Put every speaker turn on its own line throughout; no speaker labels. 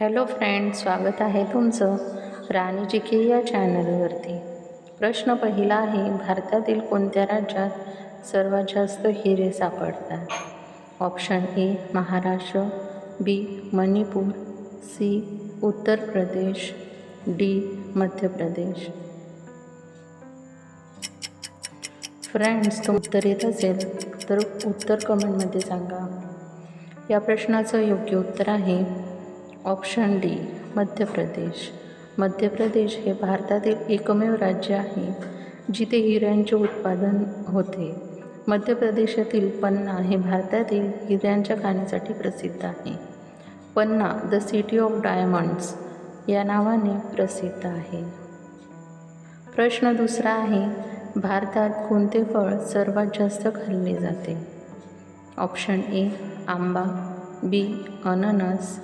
Hello friend स्वागत आहे तुमचं राणीजी के या चॅनलवरती. प्रश्न पहिला आहे भारतातील कोणत्या राज्यात सर्वात जास्त हिरे सापडतात? Option A Maharashtra B Manipur C Uttar Pradesh D Madhya Pradesh. Friends तो उत्तर येत असेल तर उत्तर कमेंटमध्ये सांगा. या प्रश्नाचं योग्य उत्तर आहे ऑप्शन डी मध्य प्रदेश. मध्य प्रदेश हे भारतातील एकमेव राज्य आहे जिथे हिऱ्यांचे उत्पादन होते. मध्य प्रदेशातील पन्ना हे भारतातील हिऱ्यांच्या खाणीसाठी प्रसिद्ध आहे. Panna the city of diamonds या नावाने प्रसिद्ध आहे. प्रश्न दुसरा आहे भारतात कोणते फळ सर्वात जास्त खाल्ले जाते? ऑप्शन ए आंबा बी अननस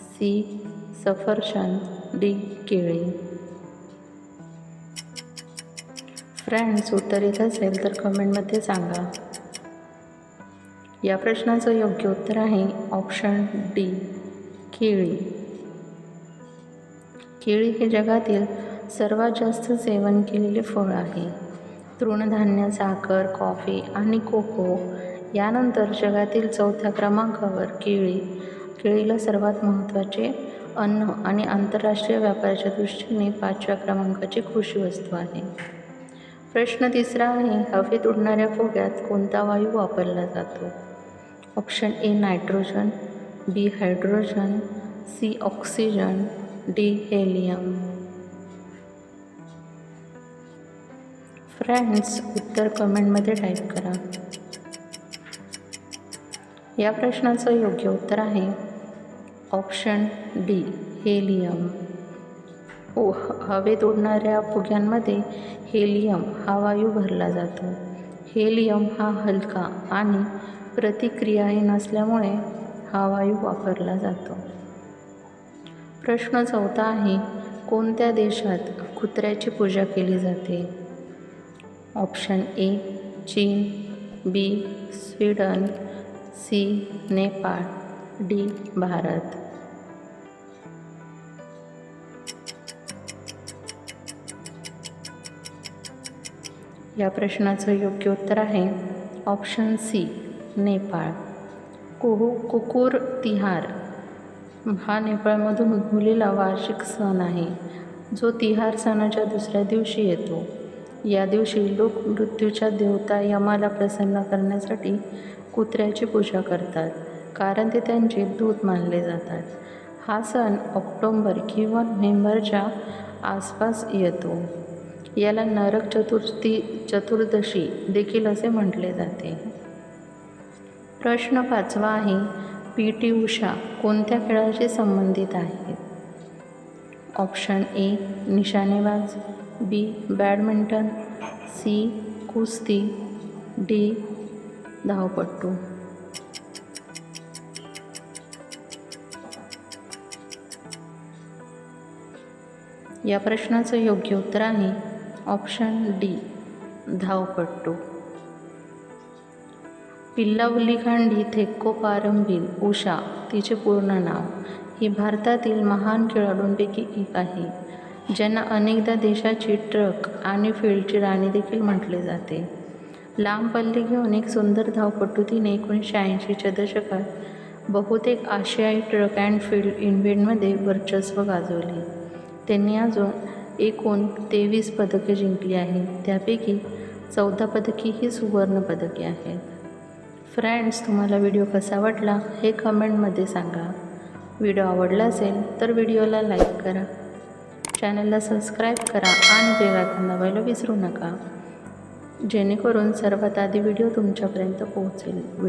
सी. सफरशन डी. केळी. फ्रेंड्स उत्तर येत असेल तर कमेंटमध्ये सांगा. या प्रश्नाचं योग्य उत्तर आहे ऑप्शन डी केळी. केळी हे जगातील सर्वात जास्त सेवन केलेले फळ आहे. तृणधान्य साखर कॉफी आणि कोको यानंतर जगातील चौथ्या क्रमांकावर केळी केळीला सर्वात महत्त्वाचे अन्न आणि आंतरराष्ट्रीय व्यापाराच्या दृष्टीने पाचव्या क्रमांकाची कृषी वस्तू आहे. प्रश्न तिसरा आहे हवेत उडणाऱ्या फुग्यात कोणता वायू वापरला जातो? Option A nitrogen B hydrogen C oxygen D helium. Friends उत्तर कमेंटमध्ये टाईप करा. या प्रश्नाचं योग्य उत्तर आहे ऑप्शन डी हेलियम ओ हवेत उडणाऱ्या फुग्यांमध्ये हेलियम हा वायू भरला जातो. हेलियम हा हलका आणि प्रतिक्रियाहीन असल्यामुळे हा वायू वापरला जातो. प्रश्न चौथा आहे कोणत्या देशात कुत्र्याची पूजा केली जाते? ऑप्शन ए चीन B Sweden C Nepal. D Bharat. या प्रश्नाचं योग्य उत्तर आहे ऑप्शन सी नेपाळ. कुहू कुकुर तिहार. हा नेपाळमधून उद्भवलेला वार्षिक सण आहे जो तिहार सणाच्या दुसऱ्या दिवशी येतो. या दिवशी लोक मृत्यूच्या देवता यमाला प्रसन्न करण्यासाठी कुत्र्याची पूजा करतात. कारण ते त्यांचे दूत मानले जातात. हा सण ऑक्टोंबर किंवा नोव्हेंबरच्या आसपास येतो. याला नरक चतुर्थी चतुर्दशी देखील असे म्हटले जाते. प्रश्न पाचवा आहे पी टी उषा कोणत्या खेळाशी संबंधित आहे ऑप्शन ए निशाणेबाज बी बॅडमिंटन सी कुस्ती डी धावपट्टू या प्रश्नाचं योग्य उत्तर आहे. ऑप्शन डी धावपट्टू पिल्लावली खांडी थेक्को उषा तिचे पूर्ण नाव. ही भारतातील महान खेळाडूंपैकी एक आहे ज्यांना अनेकदा देशाची ट्रक आणि फील्डची राणी देखील म्हटले जाते. लांब पल्ले घेऊन एक सुंदर धावपटू तिने एकोणीसशे ऐंशीच्या दशकात बहुतेक आशियाई ट्रक अँड फील्ड इव्हेंटमध्ये वर्चस्व गाजवले. त्यांनी अजून एकूण तेवीस पदके जिंकली आहेत. त्यापैकी चौदा पदकी ही सुवर्णपदके आहेत. फ्रेंड्स तुम्हाला व्हिडिओ कसा वाटला हे कमेंटमध्ये सांगा. व्हिडिओ आवडला असेल तर व्हिडिओला लाईक करा. चॅनलला सबस्क्राईब करा आणि बेलायकन दाबायला विसरू नका. जेणेकरून सर्वात आधी व्हिडिओ तुमच्यापर्यंत पोहोचेल.